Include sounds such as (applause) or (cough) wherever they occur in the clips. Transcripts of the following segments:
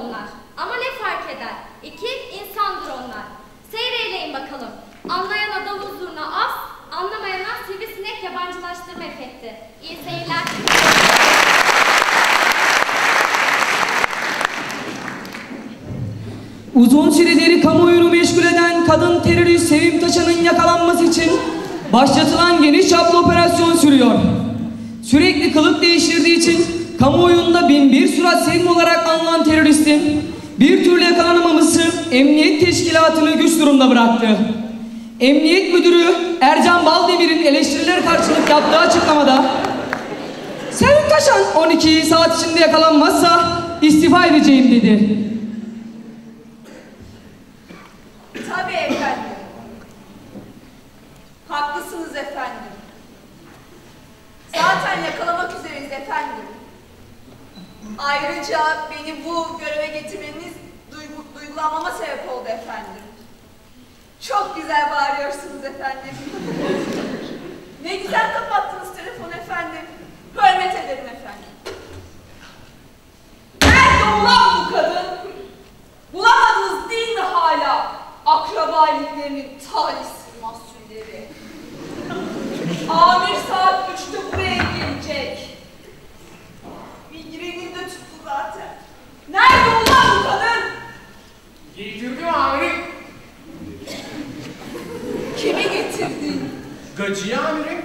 onlar. Ama ne fark eder? İki insandır onlar. Seyreyleyin bakalım. Anlayana davul zurna az, anlamayana sivrisinek yabancılaştırma efekti. İyi seyirler. Uzun süredir kamuoyunu meşgul eden kadın terörist Sevim Taşan'ın yakalanması için başlatılan geniş çaplı operasyon sürüyor. Sürekli kılık değiştirdiği için kamuoyunda bin bir surat Sevim olarak anılan teröristin bir türlü yakalanamaması emniyet teşkilatını güç durumda bıraktı. Emniyet Müdürü Ercan Baldemir'in eleştiriler karşılık yaptığı açıklamada Sevim Taşan 12 saat içinde yakalanmazsa istifa edeceğim dedi. Tabii efendim. Haklısınız efendim. Zaten yakalamak üzereyiz efendim. Ayrıca beni bu göreve getirmeniz duygu, duygulanmama sebep oldu efendim. Çok güzel bağırıyorsunuz efendim. (laughs) ne güzel kapattınız telefonu efendim. Hürmet ederim efendim. Nerede ulan bu kadın? Bulamadınız değil mi hala? Akraba evliliklerinin talihsiz mahsulleri. Amir saat üçte buraya gelecek. Migrenim de tuttu zaten. Nerede ulan bu kadın? Getirdim amirim. Kimi getirdin? Gacıyı amirim.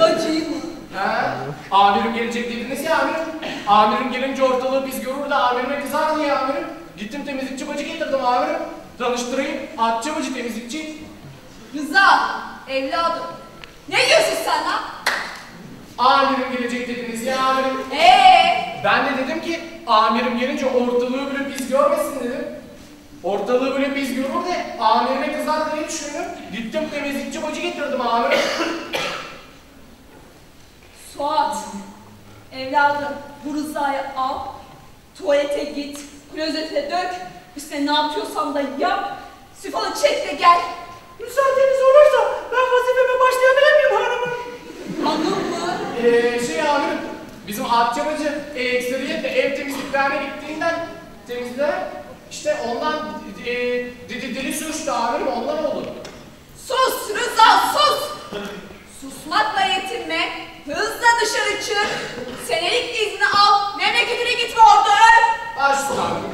Bacıyı mı? He? Amirim gelecek dediniz ya amirim. Amirim gelince ortalığı biz görür de amirime kızar diye amirim. Gittim temizlikçi bacı getirdim amirim. Tanıştırayım. Atçı bacı temizlikçi. Rıza, evladım. Ne diyorsun sen lan? Amirim gelecek dediniz ya amirim. Ee, Ben de dedim ki amirim gelince ortalığı böyle biz görmesin dedim. Ortalığı böyle biz görür de amirime kızar diye düşündüm. Gittim temizlikçi bacı getirdim amirim. Suat, evladım bu Rıza'yı al, tuvalete git, klozete dök, üstüne ne yapıyorsan da yap, sifonu çek de gel. Müsaadeniz olursa ben vazifeme başlayabilir miyim hanımım? Hanım mı? Ee, şey amirim, bizim Atça bacı e, ekseriyetle ev temizliklerine gittiğinden temizler, işte ondan e, dili, dili sürçtü amirim, ondan oldu. Sus Rıza sus! Susmakla yetinme, hızla dışarı çık, senelik izni al, memleketine gitme orada öl. Baş üstüne amirim.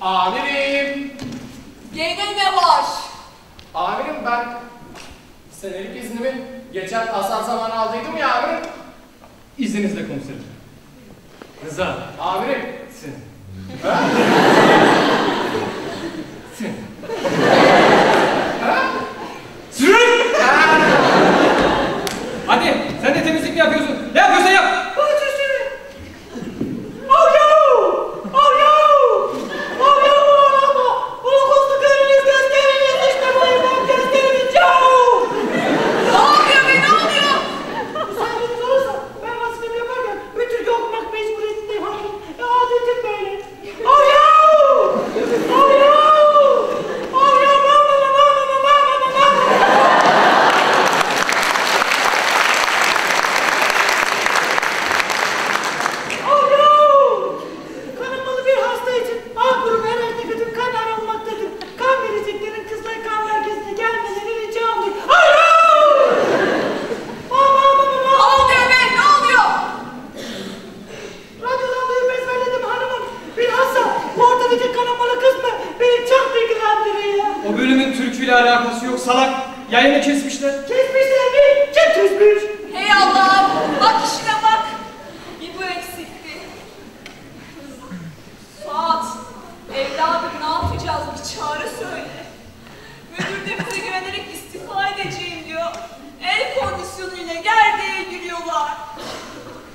Amirim, Gene ne var? amirim ben senelik iznimi geçen asar zamanı aldıydım ya amirim. İzninizle komiserim. Rıza, Amirim, 승. 승. 음.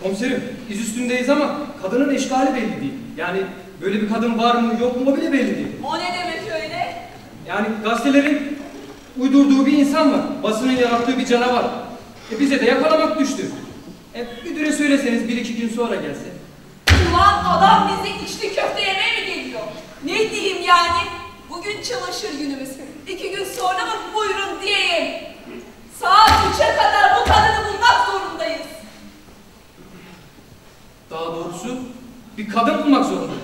Komiserim iz üstündeyiz ama kadının eşkali belli değil. Yani böyle bir kadın var mı yok mu bile belli değil. O ne demek öyle? Yani gazetelerin uydurduğu bir insan var. Basının yarattığı bir canavar. E bize de yakalamak düştü. E müdüre söyleseniz bir iki gün sonra gelse. Ulan adam bizi içli köfte yemeye mi geliyor? Ne diyeyim yani? Bugün çamaşır günümüz. İki gün sonra mı buyurun diyeyim? Saat üçe kadar bu kadını bulmak zorundayız. Daha doğrusu bir kadın bulmak zorundayız.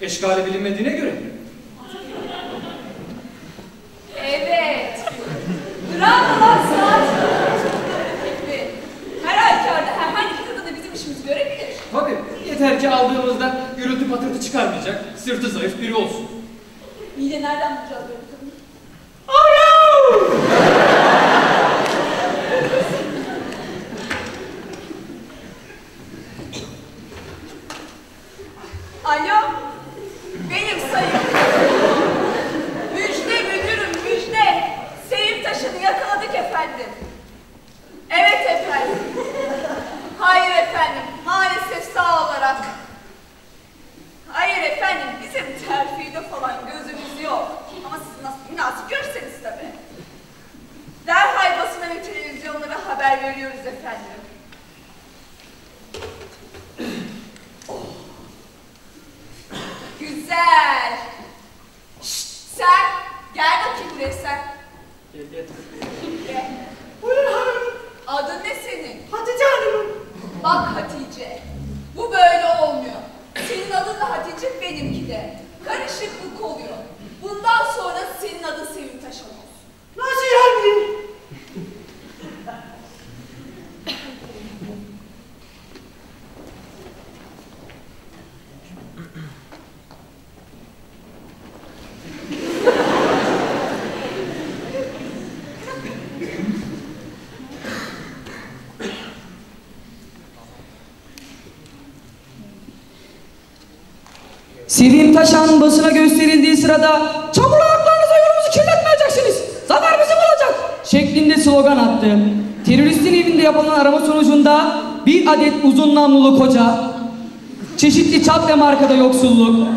Eşgali bilinmediğine göre. Evet. Bravo saat. Her halükarda herhangi bir kadını bizim işimizi görebilir. Tabii. Yeter ki aldığımızda gürültü patırtı çıkarmayacak, sırtı zayıf biri olsun. İyi de nereden bulacağız böyle хороших serildiği sırada çabuk ayaklarınızla yolumuzu kirletmeyeceksiniz. Zafer bizim olacak şeklinde slogan attı. Teröristin evinde yapılan arama sonucunda bir adet uzun namlulu koca, çeşitli çat ve markada yoksulluk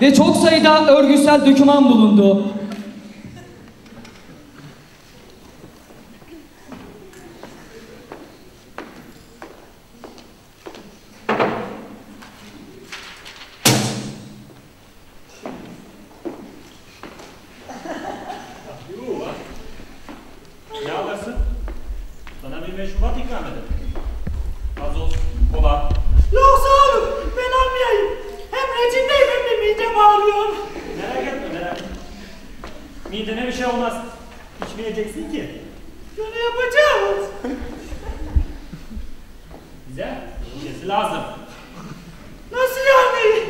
ve çok sayıda örgütsel döküman bulundu. Midene bir şey olmaz. İçmeyeceksin ki. Ya ne yapacağız? (laughs) Bize şişesi lazım. Nasıl yani?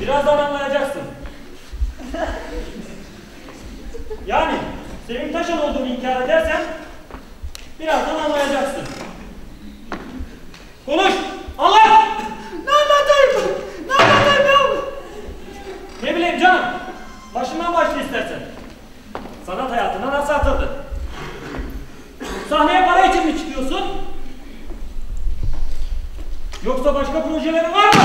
Birazdan anlayacaksın. Yani Sevim Taşan olduğunu inkar edersen birazdan anlayacaksın. Konuş! Anlat! Hey canım! Başından başla istersen. Sanat hayatına nasıl atıldın? Sahneye para için mi çıkıyorsun? Yoksa başka projelerin var mı?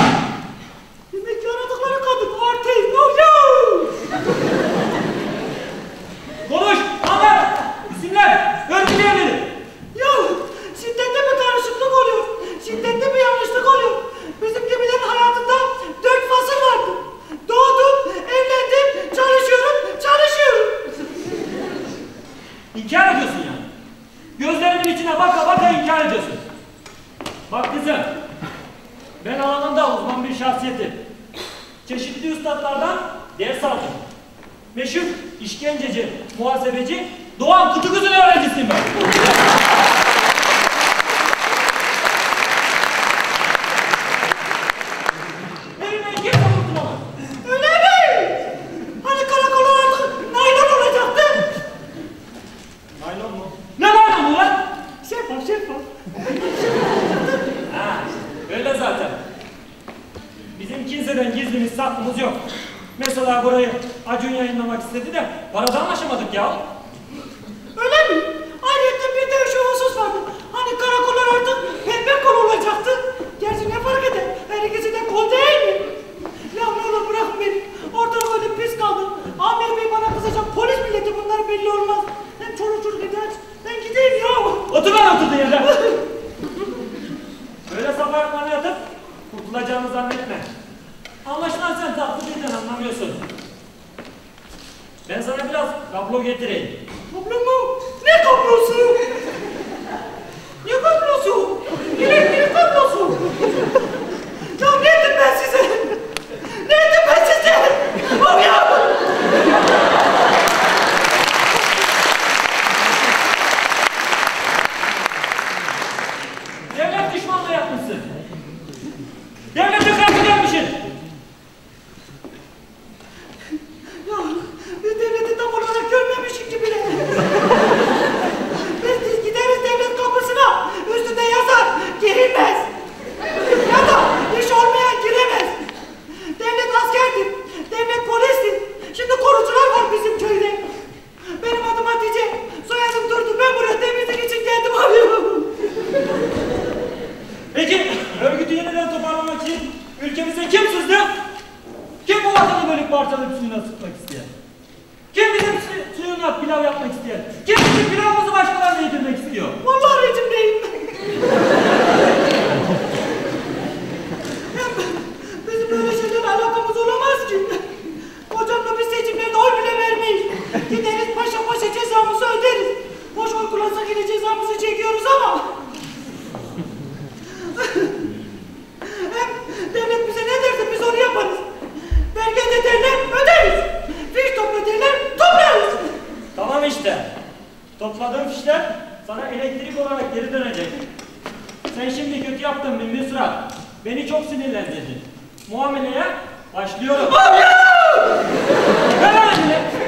ders aldım. Meşhur işkenceci, muhasebeci Doğan Kutukuz'un öğrencisiyim ben. Örgütü yeniden toparlamak için ülkemize kim sızdı? Kim bu vatanı bölüp parçalayıp suyuna sıkmak isteyen? Kim bizim su- suyuna pilav yapmak isteyen? Kim bizim pilavımızı başkalarına yedirmek istiyor? Vallahi rejimdeyim. Hem bizim böyle şeylerle alakamız olamaz ki. Hocamla biz seçimlerde oy bile vermeyiz. Gideriz paşa paşa cezamızı öderiz. Boş oy kullansak yine cezamızı çekiyoruz ama. Onu yaparız. Vergi öde derler öderiz. Fiş topla derler toplarız. Tamam işte. Topladığım fişler sana elektrik olarak geri dönecek. Sen şimdi kötü yaptın bir sıra. Beni çok sinirlendirdin. Muameleye başlıyorum. Ver lan elini.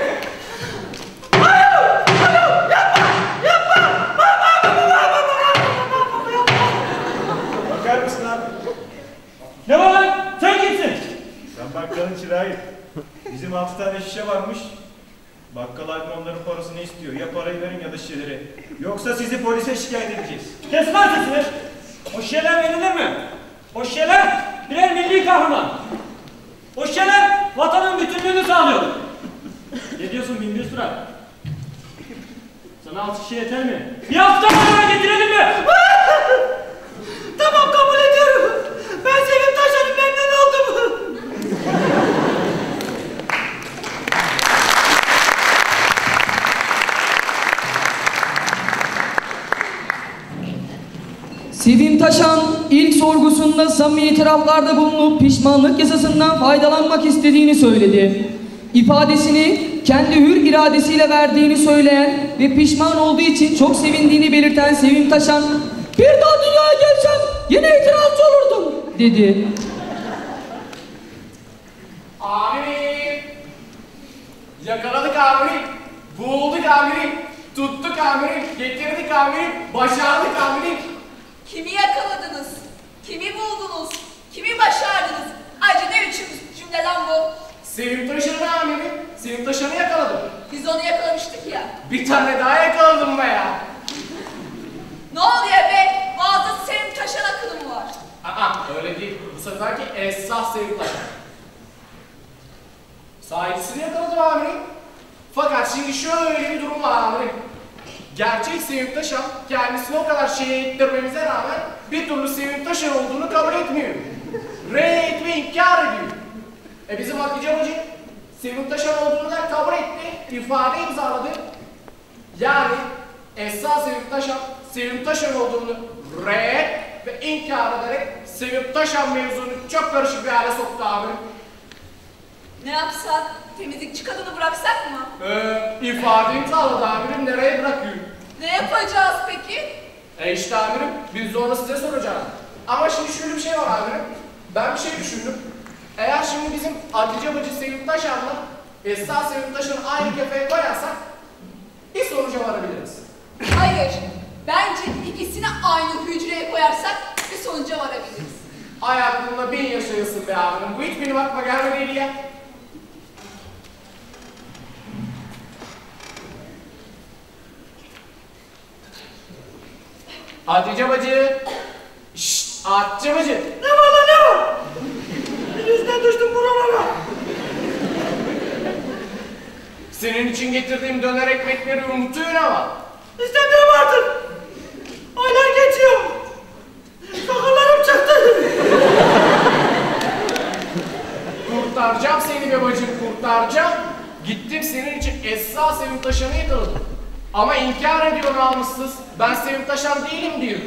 Bakkalın çırağıyım. Bizim altı tane şişe varmış. Bakkal abi onların parasını istiyor. Ya parayı verin ya da şişeleri. Yoksa sizi polise şikayet edeceğiz. Kes lan sesini. O şişeler verilir mi? O şişeler birer milli kahraman. O şişeler vatanın bütünlüğünü sağlıyor. Ne diyorsun bin bir sıra? Sana alt şişe yeter mi? Bir hafta sonra getirelim mi? Tamam kabul ediyorum. Ben Sevim Sevim Taşan ilk sorgusunda samimi itiraflarda bulunup pişmanlık yasasından faydalanmak istediğini söyledi. İfadesini kendi hür iradesiyle verdiğini söyleyen ve pişman olduğu için çok sevindiğini belirten Sevim Taşan bir daha dünyaya gelsem yine itirazcı olurdum dedi. Amirim. Yakaladık amirim. Bulduk amirim. Tuttuk amirim. Getirdik amirim. Başardık amirim. Kimi yakaladınız? Kimi buldunuz? Kimi başardınız? Ayrıca ne biçim cümle lan bu? Sevim Taşan'ı amirim. Sevim Taşan'ı yakaladım. Biz onu yakalamıştık ya. Bir tane daha yakaladım be ya. Ne oluyor be? Boğazda Sevim Taşan akını mı var? Aa öyle değil. Bu seferki esas Sevim Taşan. Sahibisini yakaladım amirim. Fakat şimdi şöyle bir durum var amirim. Gerçek Sevim Taşan kendisini o kadar şeye ettirmemize rağmen bir türlü Sevim Taşan olduğunu kabul etmiyor. Red ve inkar ediyor. E bizim Hatice Bacı Sevim Taşan olduğunu da kabul etti, ifade imzaladı. Yani esas Sevim Taşan, Sevim Taşan olduğunu red ve inkar ederek Sevim Taşan mevzunu çok karışık bir hale soktu abi. Ne yapsak? Temizlikçi kadını bıraksak mı? Ee, ifade imzaladı amirim nereye bırakıyor? Ne yapacağız peki? E işte amirim biz onu size soracağız. Ama şimdi şöyle bir şey var amirim. Ben bir şey düşündüm. Eğer şimdi bizim Hatice Bacı Sevim Taşan'la Esra Sevim Taşan'ı aynı kefeye koyarsak bir sonuca varabiliriz. Hayır. Bence ikisini aynı hücreye koyarsak bir sonuca varabiliriz. Ay aklımda bin yaşayasın be amirim. Bu hiç benim aklıma gelmediydi ya. Hatice Bacı. Şşt, Hatice Bacı. Ne var lan ne var? Yüzden düştüm buralara. Senin için getirdiğim döner ekmekleri unutuyorsun ama. İstemiyorum artık. Aylar geçiyor. Sakallarım çıktı. kurtaracağım seni be bacım kurtaracağım. Gittim senin için Esra Sevim Taşan'ı yakaladım. Ama inkar ediyor namussuz. Ben Sevim Taşan değilim diyor.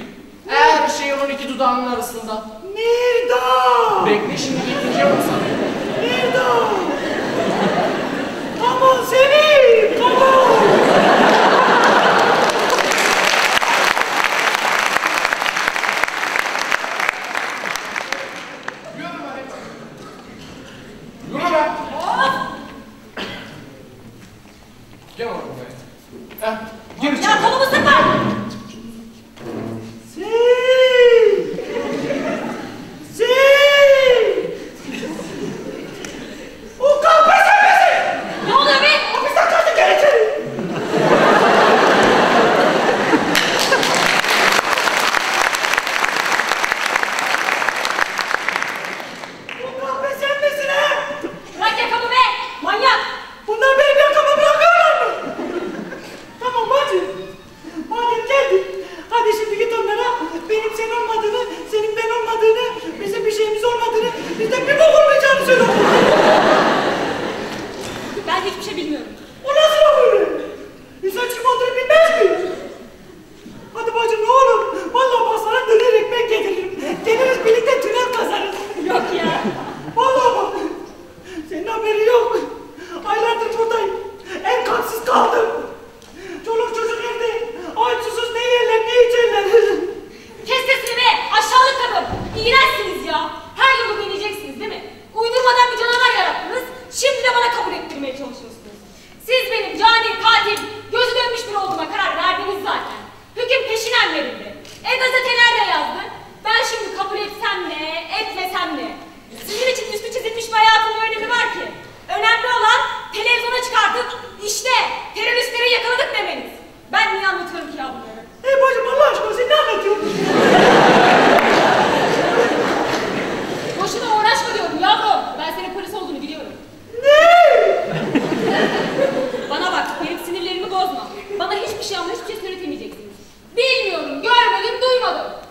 Her şey onun iki dudağının arasında. Mirda! Bekle şimdi ikinci yapım sana. Mirda! Aman Sevim! Aman! iğrençsiniz ya. 필요하다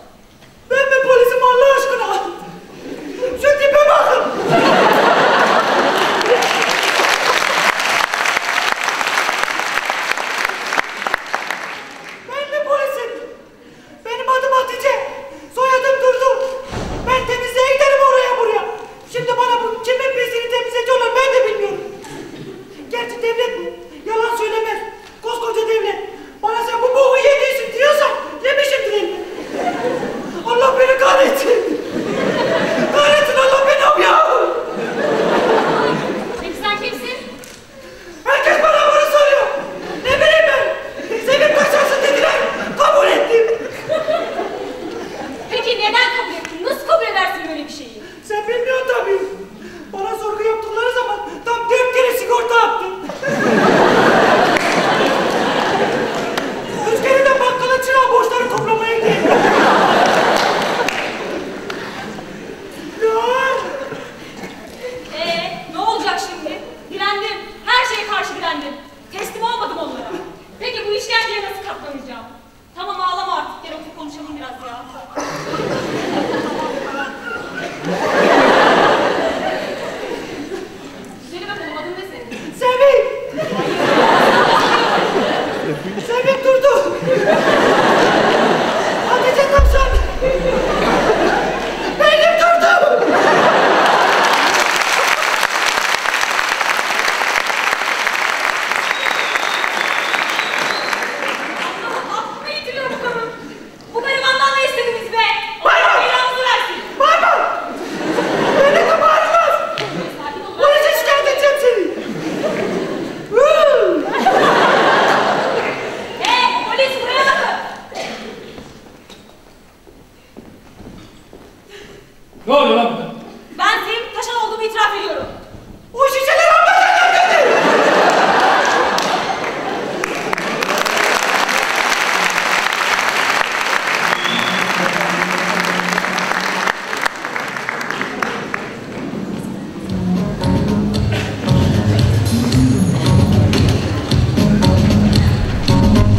giderle nasıl katlanacağım?